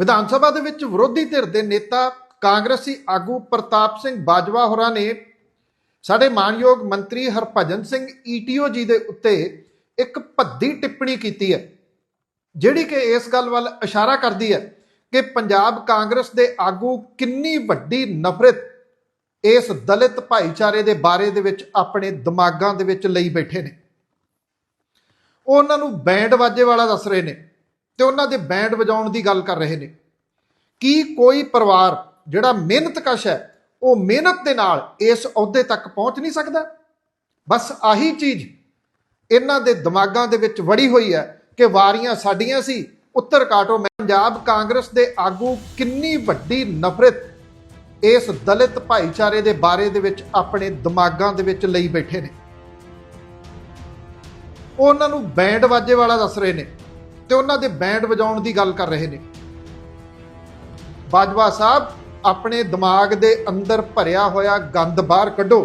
ਵਿਧਾਨ ਸਭਾ ਦੇ ਵਿੱਚ ਵਿਰੋਧੀ ਧਿਰ ਦੇ ਨੇਤਾ ਕਾਂਗਰਸੀ ਆਗੂ ਪ੍ਰਤਾਪ ਸਿੰਘ ਬਾਜਵਾ ਹੋਰਾਂ ਨੇ ਸਾਡੇ ਮਾਨਯੋਗ ਮੰਤਰੀ ਹਰਭਜਨ ਸਿੰਘ ਈਟੀਓ ਜੀ ਦੇ ਉੱਤੇ ਇੱਕ ਭੱਦੀ ਟਿੱਪਣੀ ਕੀਤੀ ਹੈ, ਜਿਹੜੀ ਕਿ ਇਸ ਗੱਲ ਵੱਲ ਇਸ਼ਾਰਾ ਕਰਦੀ ਹੈ ਕਿ ਪੰਜਾਬ ਕਾਂਗਰਸ ਦੇ ਆਗੂ ਕਿੰਨੀ ਵੱਡੀ ਨਫ਼ਰਤ ਇਸ ਦਲਿਤ ਭਾਈਚਾਰੇ ਦੇ ਬਾਰੇ ਦੇ ਵਿੱਚ ਆਪਣੇ ਦਿਮਾਗਾਂ ਦੇ ਵਿੱਚ ਲਈ ਬੈਠੇ ਨੇ। ਉਹ ਉਹਨਾਂ ਨੂੰ ਬੈਂਡ ਵਾਜੇ ਵਾਲਾ ਦੱਸ ਰਹੇ ਨੇ। ਤੇ ਉਹਨਾਂ ਦੇ ਬੈਂਡ ਵਜਾਉਣ ਦੀ ਗੱਲ ਕਰ ਰਹੇ ਨੇ। ਕੀ ਕੋਈ ਪਰਿਵਾਰ ਜਿਹੜਾ ਮਿਹਨਤਕਸ਼ ਹੈ, ਉਹ ਮਿਹਨਤ ਦੇ ਨਾਲ ਇਸ ਅਹੁਦੇ ਤੱਕ ਪਹੁੰਚ ਨਹੀਂ ਸਕਦਾ? ਬਸ ਆਹੀ ਚੀਜ਼ ਇਹਨਾਂ ਦੇ ਦਿਮਾਗਾਂ ਦੇ ਵਿੱਚ ਵੜੀ ਹੋਈ ਹੈ ਕਿ ਵਾਰੀਆਂ ਸਾਡੀਆਂ ਸੀ। ਉੱਤਰ ਕਾਟੋ, ਪੰਜਾਬ ਕਾਂਗਰਸ ਦੇ ਆਗੂ ਕਿੰਨੀ ਵੱਡੀ ਨਫ਼ਰਤ ਇਸ ਦਲਿਤ ਭਾਈਚਾਰੇ ਦੇ ਬਾਰੇ ਦੇ ਵਿੱਚ ਆਪਣੇ ਦਿਮਾਗਾਂ ਦੇ ਵਿੱਚ ਲਈ ਬੈਠੇ ਨੇ। ਉਹ ਉਹਨਾਂ ਨੂੰ ਬੈਂਡ ਵਾਜੇ ਵਾਲਾ ਦੱਸ ਰਹੇ ਨੇ। ਤੇ ਉਹਨਾਂ ਦੇ ਬੈਂਡ ਵਜਾਉਣ ਦੀ ਗੱਲ ਕਰ ਰਹੇ ਨੇ। ਬਾਜਵਾ ਸਾਹਿਬ, ਆਪਣੇ ਦਿਮਾਗ ਦੇ ਅੰਦਰ ਭਰਿਆ ਹੋਇਆ ਗੰਦ ਬਾਹਰ ਕੱਢੋ।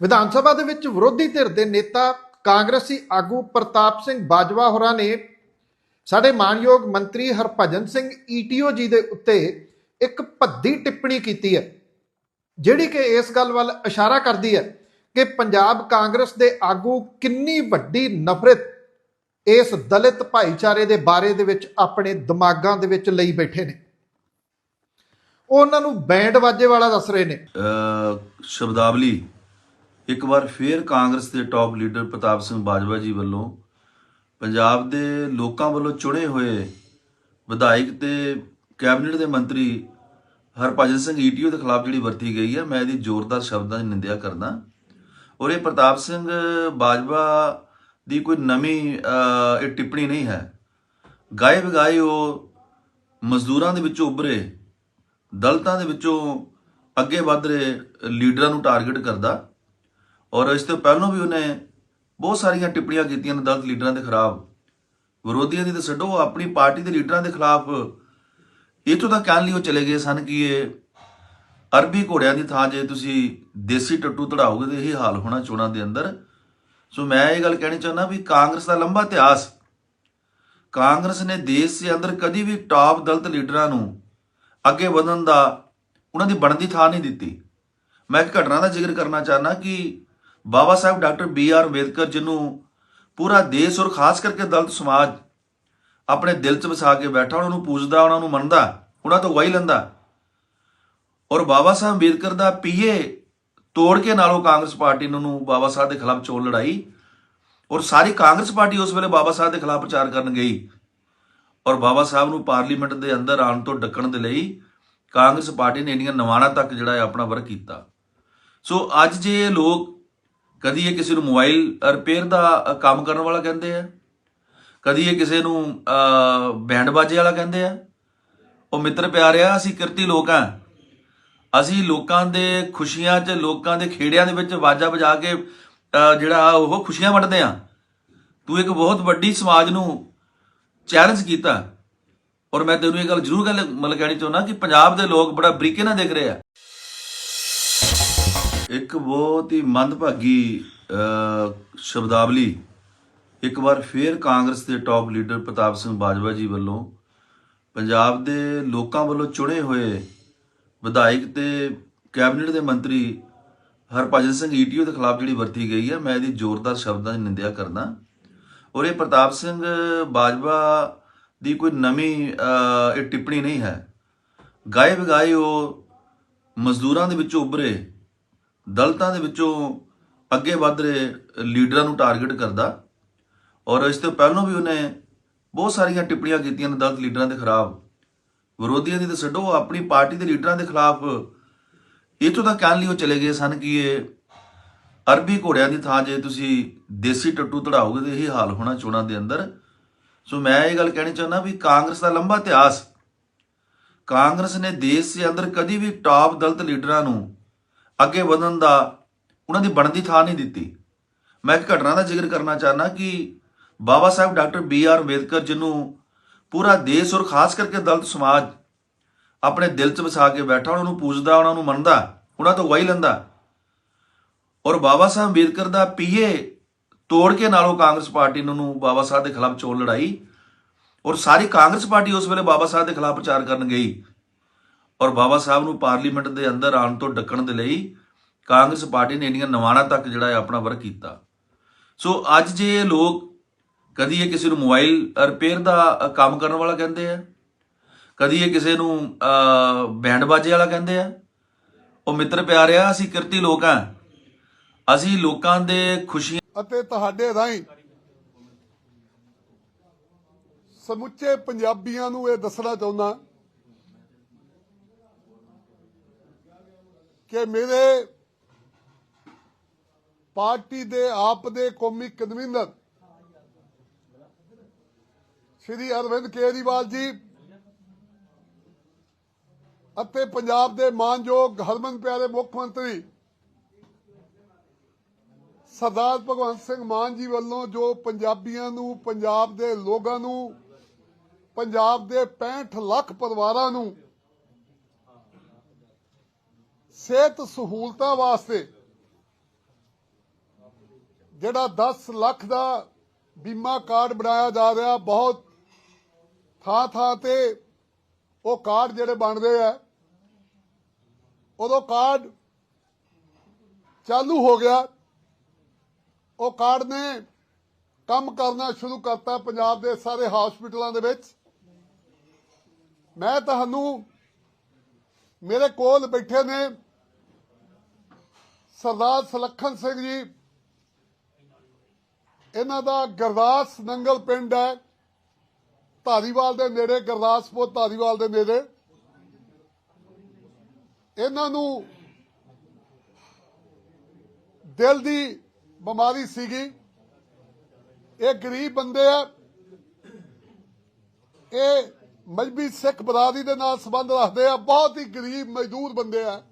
ਵਿਧਾਨ ਸਭਾ ਦੇ ਵਿੱਚ ਵਿਰੋਧੀ ਧਿਰ ਦੇ ਨੇਤਾ ਕਾਂਗਰਸੀ ਆਗੂ ਪ੍ਰਤਾਪ ਸਿੰਘ ਬਾਜਵਾ ਹੋਰਾਂ ਨੇ ਸਾਡੇ ਮਾਨਯੋਗ ਮੰਤਰੀ ਹਰਭਜਨ ਸਿੰਘ ਈਟੀਓ ਜੀ ਦੇ ਉੱਤੇ ਇੱਕ ਭੱਦੀ ਟਿੱਪਣੀ ਕੀਤੀ ਹੈ, ਜਿਹੜੀ ਕਿ ਇਸ ਗੱਲ ਵੱਲ ਇਸ਼ਾਰਾ ਕਰਦੀ ਹੈ। ਕਿ ਪੰਜਾਬ ਕਾਂਗਰਸ ਦੇ ਆਗੂ ਕਿੰਨੀ ਵੱਡੀ ਨਫ਼ਰਤ ਇਸ ਦਲਿਤ ਭਾਈਚਾਰੇ ਦੇ ਬਾਰੇ ਦੇ ਵਿੱਚ ਆਪਣੇ ਦਿਮਾਗਾਂ ਦੇ ਵਿੱਚ ਲਈ ਬੈਠੇ ਨੇ। ਉਹ ਉਹਨਾਂ ਨੂੰ ਬੈਂਡ ਵਾਜੇ ਵਾਲਾ ਦੱਸ ਰਹੇ ਨੇ। ਸ਼ਬਦਾਵਲੀ, ਇੱਕ ਵਾਰ ਫੇਰ ਕਾਂਗਰਸ ਦੇ ਟਾਪ ਲੀਡਰ ਪ੍ਰਤਾਪ ਸਿੰਘ ਬਾਜਵਾ ਜੀ ਵੱਲੋਂ ਪੰਜਾਬ ਦੇ ਲੋਕਾਂ ਵੱਲੋਂ ਚੁਣੇ ਹੋਏ ਵਿਧਾਇਕ ਤੇ ਕੈਬਨਿਟ ਦੇ ਮੰਤਰੀ ਹਰਭਜਨ ਸਿੰਘ ਈਟੀਓ ਦੇ ਖਿਲਾਫ ਜਿਹੜੀ ਵਰਤੀ ਗਈ ਹੈ, ਮੈਂ ਇਹਦੀ ਜ਼ੋਰਦਾਰ ਸ਼ਬਦਾਂ ਦੀ ਨਿੰਦਿਆ ਕਰਦਾ। ਔਰ ਇਹ ਪ੍ਰਤਾਪ ਸਿੰਘ ਬਾਜਵਾ ਦੀ ਕੋਈ ਨਵੀਂ ਇਹ ਟਿੱਪਣੀ ਨਹੀਂ ਹੈ। ਗਾਏ ਬਗਾਏ ਉਹ ਮਜ਼ਦੂਰਾਂ ਦੇ ਵਿੱਚੋਂ ਉੱਭਰੇ, ਦਲਤਾਂ ਦੇ ਵਿੱਚੋਂ ਅੱਗੇ ਵੱਧ ਰਹੇ ਲੀਡਰਾਂ ਨੂੰ ਟਾਰਗੇਟ ਕਰਦਾ ਔਰ ਇਸ ਤੋਂ ਪਹਿਲਾਂ ਵੀ ਉਹਨੇ ਬਹੁਤ ਸਾਰੀਆਂ ਟਿੱਪਣੀਆਂ ਕੀਤੀਆਂ ਨੇ ਦਲਤ ਲੀਡਰਾਂ ਦੇ ਖਿਲਾਫ। ਵਿਰੋਧੀਆਂ ਦੀ ਤਾਂ ਛੱਡੋ ਉਹ ਆਪਣੀ ਪਾਰਟੀ ਦੇ ਲੀਡਰਾਂ ਦੇ ਖਿਲਾਫ। ਇਥੋਂ ਤੱਕ ਕਹਿਣ ਲਈ ਉਹ ਚਲੇ ਗਏ ਸਨ ਕਿ ਇਹ ਅਰਬੀ ਘੋੜਿਆਂ ਦੀ ਥਾਂ ਜੇ ਤੁਸੀਂ ਦੇਸੀ ਟੱਟੂ ਧੜਾਓਗੇ ਤੇ ਇਹੀ ਹਾਲ ਹੋਣਾ ਚੋਣਾਂ ਦੇ ਅੰਦਰ। ਸੋ ਮੈਂ ਇਹ ਗੱਲ ਕਹਿਣੀ ਚਾਹੁੰਦਾ ਵੀ ਕਾਂਗਰਸ ਦਾ ਲੰਬਾ ਇਤਿਹਾਸ, ਕਾਂਗਰਸ ਨੇ ਦੇਸ਼ ਦੇ ਅੰਦਰ ਕਦੀ ਵੀ ਟਾਪ ਦਲਤ ਲੀਡਰਾਂ ਨੂੰ ਅੱਗੇ ਵਧਣ ਦਾ ਉਹਨਾਂ ਦੀ ਬਣਦੀ ਥਾਂ ਨਹੀਂ ਦਿੱਤੀ। ਮੈਂ ਇੱਕ ਘਟਨਾ ਦਾ ਜ਼ਿਕਰ ਕਰਨਾ ਚਾਹਨਾ ਕਿ Baba Saheb doctor B R Ambedkar ਜਿਹਨੂੰ ਪੂਰਾ ਦੇਸ਼ ਔਰ ਖਾਸ ਕਰਕੇ ਦਲਤ ਸਮਾਜ ਆਪਣੇ ਦਿਲ 'ਚ ਵਸਾ ਕੇ ਬੈਠਾ, ਉਹਨਾਂ ਨੂੰ ਪੂਜਦਾ, ਉਹਨਾਂ ਨੂੰ ਮੰਨਦਾ, ਉਹਨਾਂ ਤੋਂ ਗਵਾਹੀ ਲੈਂਦਾ ਔਰ ਬਾਬਾ ਸਾਹਿਬ ਅੰਬੇਦਕਰ ਦਾ ਪੀਏ ਤੋੜ ਕੇ ਨਾਲੋਂ ਕਾਂਗਰਸ ਪਾਰਟੀ ਨੂੰ ਨੂੰ ਬਾਬਾ ਸਾਹਿਬ ਦੇ ਖਿਲਾਫ ਚੋਣ ਲੜਾਈ ਔਰ ਸਾਰੀ ਕਾਂਗਰਸ ਪਾਰਟੀ ਉਸ ਵੇਲੇ ਬਾਬਾ ਸਾਹਿਬ ਦੇ ਖਿਲਾਫ ਪ੍ਰਚਾਰ ਕਰਨ ਗਈ ਔਰ ਬਾਬਾ ਸਾਹਿਬ ਨੂੰ ਪਾਰਲੀਮੈਂਟ ਦੇ ਅੰਦਰ ਆਉਣ ਤੋਂ ਡੱਕਣ ਦੇ ਲਈ ਕਾਂਗਰਸ ਪਾਰਟੀ ਨੇ ਇੰਨੀਆਂ ਨਵਾਣਾ ਤੱਕ ਜਿਹੜਾ ਹੈ ਆਪਣਾ ਵਰਕ ਕੀਤਾ। ਸੋ ਅੱਜ ਜੇ ਲੋਕ ਕਦੀ ਇਹ ਕਿਸੇ ਨੂੰ ਮੋਬਾਈਲ ਰਿਪੇਅਰ ਦਾ ਕੰਮ ਕਰਨ ਵਾਲਾ ਕਹਿੰਦੇ ਆ ਕਦੀ ਇਹ ਕਿਸੇ ਨੂੰ ਅ, ਬੈਂਡ ਬਾਜੇ ਵਾਲਾ ਕਹਿੰਦੇ ਆ ਉਹ ਮਿੱਤਰ ਪਿਆਰਿਆ ਅਸੀਂ ਕਿਰਤੀ ਲੋਕ ਆ। ਅਸੀਂ ਲੋਕਾਂ ਦੇ ਖੁਸ਼ੀਆਂ 'ਚ, ਲੋਕਾਂ ਦੇ ਖੇੜਿਆਂ ਦੇ ਵਿੱਚ ਵਾਜਾ ਵਜਾ ਕੇ ਜਿਹੜਾ ਉਹ ਖੁਸ਼ੀਆਂ ਵੰਡਦੇ ਆ ਤੂੰ ਇੱਕ ਬਹੁਤ ਵੱਡੀ ਸਮਾਜ ਨੂੰ ਚੈਲੰਜ ਕੀਤਾ। ਔਰ ਮੈਂ ਤੈਨੂੰ ਇਹ ਗੱਲ ਜ਼ਰੂਰ ਗੱਲ, ਮਤਲਬ ਕਹਿਣੀ ਚਾਹੁੰਦਾ ਕਿ ਪੰਜਾਬ ਦੇ ਲੋਕ ਬੜਾ ਬਰੀਕੇ ਨਾਲ ਦੇਖ ਰਹੇ ਆ। ਇੱਕ ਬਹੁਤ ਹੀ ਮੰਦਭਾਗੀ ਸ਼ਬਦਾਵਲੀ ਇੱਕ ਵਾਰ ਫੇਰ ਕਾਂਗਰਸ ਦੇ ਟਾਪ ਲੀਡਰ ਪ੍ਰਤਾਪ ਸਿੰਘ ਬਾਜਵਾ ਜੀ ਵੱਲੋਂ ਪੰਜਾਬ ਦੇ ਲੋਕਾਂ ਵੱਲੋਂ ਚੁਣੇ ਹੋਏ ਵਿਧਾਇਕ ਤੇ ਕੈਬਨਿਟ ਦੇ ਮੰਤਰੀ ਹਰਭਜਨ ਸਿੰਘ ਈਟੀਓ ਦੇ ਖਿਲਾਫ ਜਿਹੜੀ ਵਰਤੀ ਗਈ ਹੈ, ਮੈਂ ਇਹਦੀ ਜ਼ੋਰਦਾਰ ਸ਼ਬਦਾਂ ਦੀ ਨਿੰਦਿਆ ਕਰਦਾ। ਔਰ ਇਹ ਪ੍ਰਤਾਪ ਸਿੰਘ ਬਾਜਵਾ ਦੀ ਕੋਈ ਨਵੀਂ ਇਹ ਟਿੱਪਣੀ ਨਹੀਂ ਹੈ। ਗਾਏ ਬਗਾਏ ਉਹ ਮਜ਼ਦੂਰਾਂ ਦੇ ਵਿੱਚੋਂ ਉੱਭਰੇ, ਦਲਤਾਂ ਦੇ ਵਿੱਚੋਂ ਅੱਗੇ ਵੱਧ ਰਹੇ ਲੀਡਰਾਂ ਨੂੰ ਟਾਰਗੇਟ ਕਰਦਾ। ਔਰ ਇਸ ਤੋਂ ਪਹਿਲਾਂ ਵੀ ਉਹਨੇ ਬਹੁਤ ਸਾਰੀਆਂ ਟਿੱਪਣੀਆਂ ਕੀਤੀਆਂ ਨੇ ਦਲਤ ਲੀਡਰਾਂ ਦੇ ਖਿਲਾਫ। ਵਿਰੋਧੀਆਂ ਦੀ ਤਾਂ ਛੱਡੋ, ਆਪਣੀ ਪਾਰਟੀ ਦੇ ਲੀਡਰਾਂ ਦੇ ਖਿਲਾਫ। ਇਥੋਂ ਤਾਂ ਕਹਿਣ ਲਈ ਉਹ ਚਲੇ ਗਏ ਸਨ ਕਿ ਇਹ ਅਰਬੀ ਘੋੜਿਆਂ ਦੀ ਥਾਂ ਜੇ ਤੁਸੀਂ ਦੇਸੀ ਟੱਟੂ ਧੜਾਓਗੇ ਤੇ ਇਹੀ ਹਾਲ ਹੋਣਾ ਚੋਣਾਂ ਦੇ ਅੰਦਰ। ਸੋ ਮੈਂ ਇਹ ਗੱਲ ਕਹਿਣੀ ਚਾਹੁੰਦਾ ਵੀ ਕਾਂਗਰਸ ਦਾ ਲੰਬਾ ਇਤਿਹਾਸ, ਕਾਂਗਰਸ ਨੇ ਦੇਸ਼ ਦੇ ਅੰਦਰ ਕਦੀ ਵੀ ਟਾਪ ਦਲਤ ਲੀਡਰਾਂ ਨੂੰ ਅੱਗੇ ਵਧਣ ਦਾ ਉਹਨਾਂ ਦੀ ਬਣਦੀ ਥਾਂ ਨਹੀਂ ਦਿੱਤੀ। ਮੈਂ ਇੱਕ ਘਟਨਾ ਦਾ ਜ਼ਿਕਰ ਕਰਨਾ ਚਾਹਨਾ ਕਿ Baba Saheb doctor B R Ambedkar, ਜਿਹਨੂੰ ਪੂਰਾ ਦੇਸ਼ ਔਰ ਖਾਸ ਕਰਕੇ ਦਲਿਤ ਸਮਾਜ ਆਪਣੇ ਦਿਲ 'ਚ ਵਸਾ ਕੇ ਬੈਠਾ, ਉਹਨਾਂ ਨੂੰ ਪੂਜਦਾ, ਉਹਨਾਂ ਨੂੰ ਮੰਨਦਾ, ਉਹਨਾਂ ਤੋਂ ਗਵਾਹੀ ਲੈਂਦਾ। ਔਰ ਬਾਬਾ ਸਾਹਿਬ ਅੰਬੇਦਕਰ ਦਾ ਪੀਏ ਤੋੜ ਕੇ ਨਾਲੋਂ ਕਾਂਗਰਸ ਪਾਰਟੀ ਨੂੰ ਬਾਬਾ ਸਾਹਿਬ ਦੇ ਖਿਲਾਫ ਚੋਣ ਲੜਾਈ ਔਰ ਸਾਰੀ ਕਾਂਗਰਸ ਪਾਰਟੀ ਉਸ ਵੇਲੇ ਬਾਬਾ ਸਾਹਿਬ ਦੇ ਖਿਲਾਫ ਪ੍ਰਚਾਰ ਕਰਨ ਗਈ। ਔਰ ਬਾਬਾ ਸਾਹਿਬ ਨੂੰ ਪਾਰਲੀਮੈਂਟ ਦੇ ਅੰਦਰ ਆਉਣ ਤੋਂ ਡੱਕਣ ਦੇ ਲਈ ਕਾਂਗਰਸ ਪਾਰਟੀ ਨੇ ਇੰਨੀਆਂ ਨਵਾਣਾ ਤੱਕ ਜਿਹੜਾ ਆਪਣਾ ਵਰਕ ਕੀਤਾ। ਸੋ ਅੱਜ ਜੇ ਲੋਕ ਕਦੀ ਇਹ ਕਿਸੇ ਨੂੰ ਮੋਬਾਈਲ ਰਿਪੇਅਰ ਦਾ ਕੰਮ ਕਰਨ ਵਾਲਾ ਕਹਿੰਦੇ ਆ? ਕਦੀ ਇਹ ਕਿਸੇ ਨੂੰ ਅ, ਬੈਂਡ ਬਾਜੇ ਵਾਲਾ ਕਹਿੰਦੇ ਆ? ਉਹ ਮਿੱਤਰ ਪਿਆਰਿਆ ਅਸੀਂ ਕਿਰਤੀ ਲੋਕ ਆ। ਅਸੀਂ ਲੋਕਾਂ ਦੇ ਖੁਸ਼ੀਆਂ ਅਤੇ ਤੁਹਾਡੇ ਰਾਹੀਂ ਸਮੁੱਚੇ ਪੰਜਾਬੀਆਂ ਨੂੰ ਇਹ ਦੱਸਣਾ ਚਾਹੁੰਦਾ ਕਿ ਮੇਰੇ ਪਾਰਟੀ ਦੇ ਆਪ ਦੇ ਕੌਮੀ ਕਨਵੀਨਰ ਸ਼੍ਰੀ ਅਰਵਿੰਦ ਕੇਜਰੀਵਾਲ ਜੀ ਅਤੇ ਪੰਜਾਬ ਦੇ ਮਾਨਯੋਗ ਹਰਮਨ ਪਿਆਰੇ ਮੁੱਖ ਮੰਤਰੀ ਸਰਦਾਰ ਭਗਵੰਤ ਸਿੰਘ ਮਾਨ ਜੀ ਵੱਲੋਂ ਜੋ ਪੰਜਾਬੀਆਂ ਨੂੰ, ਪੰਜਾਬ ਦੇ ਲੋਕਾਂ ਨੂੰ, ਪੰਜਾਬ ਦੇ 65 ਲੱਖ ਪਰਿਵਾਰਾਂ ਨੂੰ ਸਿਹਤ ਸਹੂਲਤਾਂ ਵਾਸਤੇ ਜਿਹੜਾ 10 ਲੱਖ ਦਾ ਬੀਮਾ ਕਾਰਡ ਬਣਾਇਆ ਜਾ ਰਿਹਾ, ਬਹੁਤ ਥਾਂ ਥਾਂ ਤੇ ਉਹ ਕਾਰਡ ਜਿਹੜੇ ਬਣਦੇ ਆ, ਉਦੋਂ ਕਾਰਡ ਚਾਲੂ ਹੋ ਗਿਆ। ਉਹ ਕਾਰਡ ਨੇ ਕੰਮ ਕਰਨਾ ਸ਼ੁਰੂ ਕਰਤਾ ਪੰਜਾਬ ਦੇ ਸਾਰੇ ਹਸਪੀਟਲਾਂ ਦੇ ਵਿੱਚ। ਮੈਂ ਤੁਹਾਨੂੰ ਮੇਰੇ ਕੋਲ ਬੈਠੇ ਨੇ ਸਰਦਾਰ ਸਲੱਖਣ ਸਿੰਘ ਜੀ। ਇਹਨਾਂ ਦਾ ਗਰਦਾਸ ਨੰਗਲ ਪਿੰਡ ਹੈ। ਧਾਰੀਵਾਲ ਦੇ ਨੇੜੇ, ਗਰਦਾਸਪੁਰ ਧਾਰੀਵਾਲ ਦੇ ਨੇੜੇ। ਇਹਨਾਂ ਨੂੰ ਦਿਲ ਦੀ ਬਿਮਾਰੀ ਸੀਗੀ। ਇਹ ਗਰੀਬ ਬੰਦੇ ਆ। ਇਹ ਮਜਬੀ ਸਿੱਖ ਬਰਾਦਰੀ ਦੇ ਨਾਲ ਸੰਬੰਧ ਰੱਖਦੇ ਆ। ਬਹੁਤ ਹੀ ਗਰੀਬ, ਮਜ਼ਦੂਰ ਬੰਦੇ ਆ।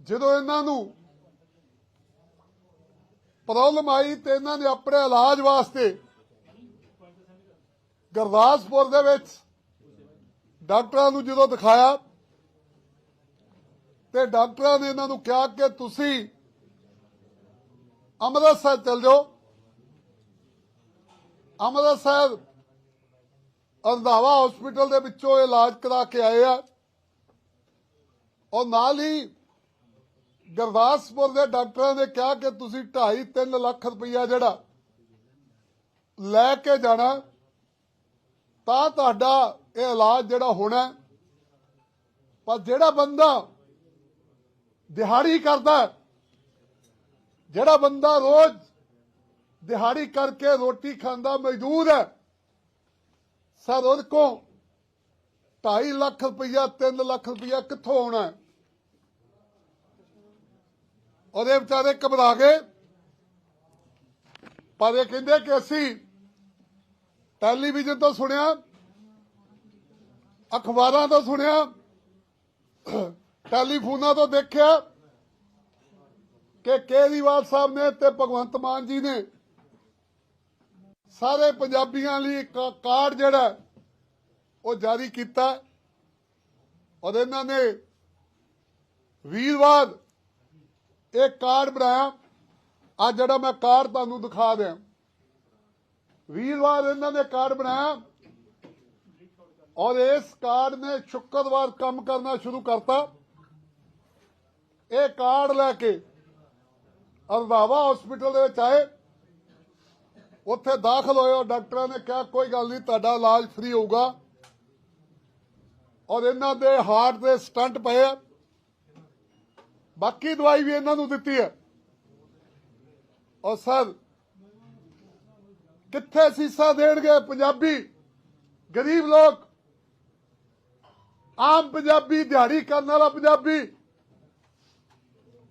ਜਦੋਂ ਇਹਨਾਂ ਨੂੰ ਪ੍ਰੋਬਲਮ ਆਈ ਤੇ ਇਹਨਾਂ ਨੇ ਆਪਣੇ ਇਲਾਜ ਵਾਸਤੇ ਗੁਰਦਾਸਪੁਰ ਦੇ ਵਿੱਚ ਡਾਕਟਰਾਂ ਨੂੰ ਜਦੋਂ ਦਿਖਾਇਆ ਤੇ ਡਾਕਟਰਾਂ ਨੇ ਇਹਨਾਂ ਨੂੰ ਕਿਹਾ ਕਿ ਤੁਸੀਂ ਅੰਮ੍ਰਿਤਸਰ ਚਲ ਜਾਓ। ਅੰਮ੍ਰਿਤਸਰ ਅੰਧਾਵਾ ਹਸਪੀਟਲ ਦੇ ਵਿੱਚੋਂ ਇਲਾਜ ਕਰਾ ਕੇ ਆਏ ਆ। ਔਰ ਨਾਲ ਹੀ ਗੁਰਦਾਸਪੁਰ ਦੇ ਡਾਕਟਰਾਂ ਨੇ ਕਿਹਾ ਕਿ ਤੁਸੀਂ 2.5 3 ਲੱਖ ਰੁਪਈਆ ਜਿਹੜਾ ਲੈ ਕੇ ਜਾਣਾ ਤਾਂ ਤੁਹਾਡਾ ਇਹ ਇਲਾਜ ਜਿਹੜਾ ਹੋਣਾ ਪਰ ਜਿਹੜਾ ਬੰਦਾ ਦਿਹਾੜੀ ਕਰਦਾ ਜਿਹੜਾ ਬੰਦਾ ਰੋਜ਼ ਦਿਹਾੜੀ ਕਰਕੇ ਰੋਟੀ ਖਾਂਦਾ ਮਜ਼ਦੂਰ ਹੈ, ਸਰ ਉਹਦੇ ਕੋ 2.5 ਲੱਖ ਰੁਪਈਆ 3 ਲੱਖ ਰੁਪਈਆ ਕਿੱਥੋਂ ਆਉਣਾ ਹੈ? ਉਹਦੇ ਵਿਚਾਰੇ ਘਬਰਾ ਗਏ, ਪਰ ਇਹ ਕਹਿੰਦੇ ਕਿ ਅਸੀਂ ਟੈਲੀਵਿਜ਼ਨ ਤੋਂ ਸੁਣਿਆ, ਅਖਬਾਰਾਂ ਤੋਂ ਸੁਣਿਆ, ਟੈਲੀਫੋਨਾਂ ਤੋਂ ਦੇਖਿਆ ਕਿ ਕੇਜਰੀਵਾਲ ਸਾਹਿਬ ਨੇ ਤੇ ਭਗਵੰਤ ਮਾਨ ਜੀ ਨੇ ਸਾਰੇ ਪੰਜਾਬੀਆਂ ਲਈ ਇੱਕ ਕਾਰਡ ਜਿਹੜਾ ਉਹ ਜਾਰੀ ਕੀਤਾ ਔਰ ਇਹਨਾਂ ਨੇ ਵੀਰਵਾਰ ਇਹ ਕਾਰਡ ਬਣਾਇਆ। ਆ ਜਿਹੜਾ ਮੈਂ ਕਾਰਡ ਤੁਹਾਨੂੰ ਦਿਖਾ ਦਿਆਂ ਵੀਰਵਾਰ ਇਹਨਾਂ ਨੇ ਕਾਰਡ ਬਣਾਇਆ ਔਰ ਇਸ ਕਾਰਡ ਨੇ ਸ਼ੁੱਕਰਵਾਰ ਕੰਮ ਕਰਨਾ ਸ਼ੁਰੂ ਕਰਤਾ। ਇਹ ਕਾਰਡ ਲੈ ਕੇ ਅਰਦਾਵਾ ਹਸਪੀਟਲ ਦੇ ਵਿੱਚ ਆਏ। ਉੱਥੇ ਦਾਖਲ ਹੋਏ ਔਰ ਡਾਕਟਰਾਂ ਨੇ ਕਿਹਾ, ਕੋਈ ਗੱਲ ਨਹੀਂ, ਤੁਹਾਡਾ ਇਲਾਜ ਫ੍ਰੀ ਹੋਊਗਾ। ਔਰ ਇਹਨਾਂ ਦੇ ਹਾਰਟ ਦੇ ਸਟੰਟ ਪਏ ਆ। ਬਾਕੀ ਦਵਾਈ ਵੀ ਇਹਨਾਂ ਨੂੰ ਦਿੱਤੀ ਹੈ। ਔਰ ਸਰ ਕਿੱਥੇ ਸੀਸਾ ਦੇਣਗੇ ਪੰਜਾਬੀ? ਗਰੀਬ ਲੋਕ, ਆਮ ਪੰਜਾਬੀ, ਦਿਹਾੜੀ ਕਰਨ ਵਾਲਾ ਪੰਜਾਬੀ,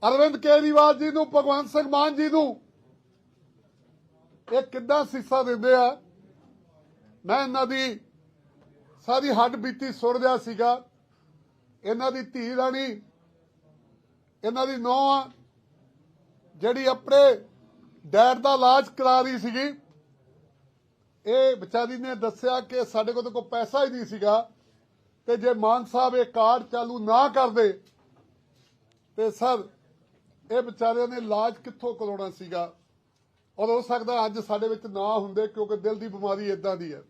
ਅਰਵਿੰਦ ਕੇਜਰੀਵਾਲ ਜੀ ਨੂੰ, ਭਗਵੰਤ ਸਿੰਘ ਮਾਨ ਜੀ ਨੂੰ, ਇਹ ਕਿੱਦਾਂ ਸੀਸਾ ਦਿੰਦੇ ਆ? ਮੈਂ ਇਹਨਾਂ ਦੀ ਸਾਰੀ ਹੱਡ ਬੀਤੀ ਸੁਣ ਰਿਹਾ ਸੀਗਾ। ਇਹਨਾਂ ਦੀ ਧੀ ਰਾਣੀ, ਇਹਨਾਂ ਦੀ ਨੌਂ ਜਿਹੜੀ ਆਪਣੇ ਡੈਡ ਦਾ ਇਲਾਜ ਕਰਾ ਰਹੀ ਸੀਗੀ। ਇਹ ਵਿਚਾਰੀ ਨੇ ਦੱਸਿਆ ਕਿ ਸਾਡੇ ਕੋਲ ਕੋਈ ਪੈਸਾ ਹੀ ਨਹੀਂ ਸੀਗਾ ਤੇ ਜੇ ਮਾਨ ਸਾਹਿਬ ਇਹ ਕਾਰਡ ਚਾਲੂ ਨਾ ਕਰਦੇ ਤੇ ਸਰ, ਇਹ ਵਿਚਾਰਿਆਂ ਨੇ ਇਲਾਜ ਕਿੱਥੋਂ ਕਰਾਉਣਾ ਸੀਗਾ? ਔਰ ਹੋ ਸਕਦਾ ਅੱਜ ਸਾਡੇ ਵਿੱਚ ਨਾ ਹੁੰਦੇ ਕਿਉਂਕਿ ਦਿਲ ਦੀ ਬਿਮਾਰੀ ਇਦਾਂ ਦੀ ਹੈ।